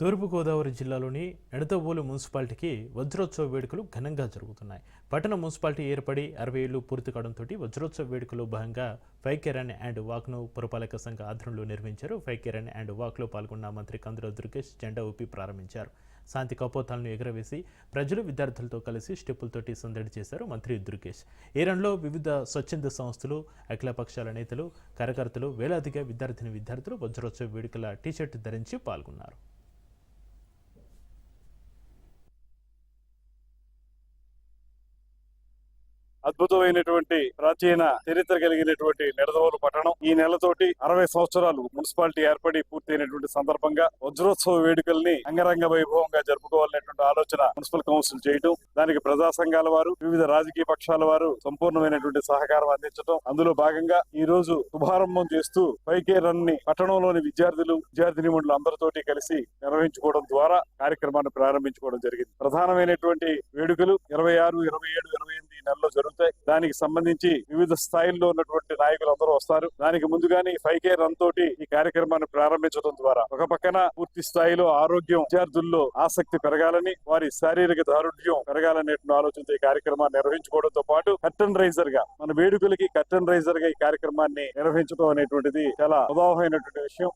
తూర్పుగోదావరి జిల్లాలోని ఎడతవోలు మున్సిపాలిటీకి వజ్రోత్సవ వేడుకలు ఘనంగా జరుగుతున్నాయి. పట్టణ మున్సిపాలిటీ ఏర్పడి అరవై ఏళ్ళు పూర్తి కావడంతో వజ్రోత్సవ వేడుకలో భాగంగా ఫైకెరన్ అండ్ వాక్ను పురపాలక సంఘ ఆధ్వర్యంలో నిర్మించారు. ఫైకెరన్ అండ్ వాక్లో పాల్గొన్న మంత్రి కందుల దుర్గేష్ జెండా ఊపి ప్రారంభించారు. శాంతి కపోతాలను ఎగురవేసి ప్రజలు విద్యార్థులతో కలిసి స్టెప్పులతోటి సందడి చేశారు మంత్రి దుర్గేష్. ఈ రన్లో వివిధ స్వచ్ఛంద సంస్థలు అఖిలపక్షాల నేతలు కార్యకర్తలు వేలాదిగా విద్యార్థిని విద్యార్థులు వజ్రోత్సవ వేడుకల టీషర్ట్ ధరించి పాల్గొన్నారు. అద్భుతమైనటువంటి ప్రాచీన చరిత్ర కలిగినటువంటి నిడదవోలు పట్టణం. ఈ నెలతోటి అరవై సంవత్సరాలు మున్సిపాలిటీ ఏర్పడి పూర్తయినటువంటి సందర్భంగా వజ్రోత్సవ వేడుకల్ని అంగరంగ వైభవంగా జరుపుకోవాలనేటువంటి ఆలోచన మున్సిపల్ కౌన్సిల్ చేయడం దానికి ప్రజా సంఘాల వారు వివిధ రాజకీయ పక్షాల వారు సంపూర్ణమైనటువంటి సహకారం అందించడం అందులో భాగంగా ఈ రోజు శుభారంభం చేస్తూ పైకే రన్ని పట్టణంలోని విద్యార్థులు విద్యార్థిని మండలి అందరితోటి కలిసి నిర్వహించుకోవడం ద్వారా కార్యక్రమాన్ని ప్రారంభించుకోవడం జరిగింది. ప్రధానమైనటువంటి వేడుకలు ఇరవై ఆరు ఇరవై ఏడు ఇరవై ఈ నెలలో జరుగుతాయి. దానికి సంబంధించి వివిధ స్థాయిల్లో ఉన్నటువంటి నాయకులు అందరూ వస్తారు. దానికి ముందుగానే ఫైవ్ కే రన్ తోటి ఈ కార్యక్రమాన్ని ప్రారంభించడం ద్వారా ఒక పక్కన పూర్తి స్థాయిలో ఆరోగ్యం విద్యార్థుల్లో ఆసక్తి పెరగాలని వారి శారీరక దారుఢ్యం పెరగాలనే ఆలోచనతో ఈ కార్యక్రమాన్ని నిర్వహించుకోవడంతో పాటు కర్టన్ రైజర్గా మన వేడుకలకి కర్టన్ రైజర్గా ఈ కార్యక్రమాన్ని నిర్వహించడం అనేటువంటిది చాలా ఉదాహమైనటువంటి విషయం.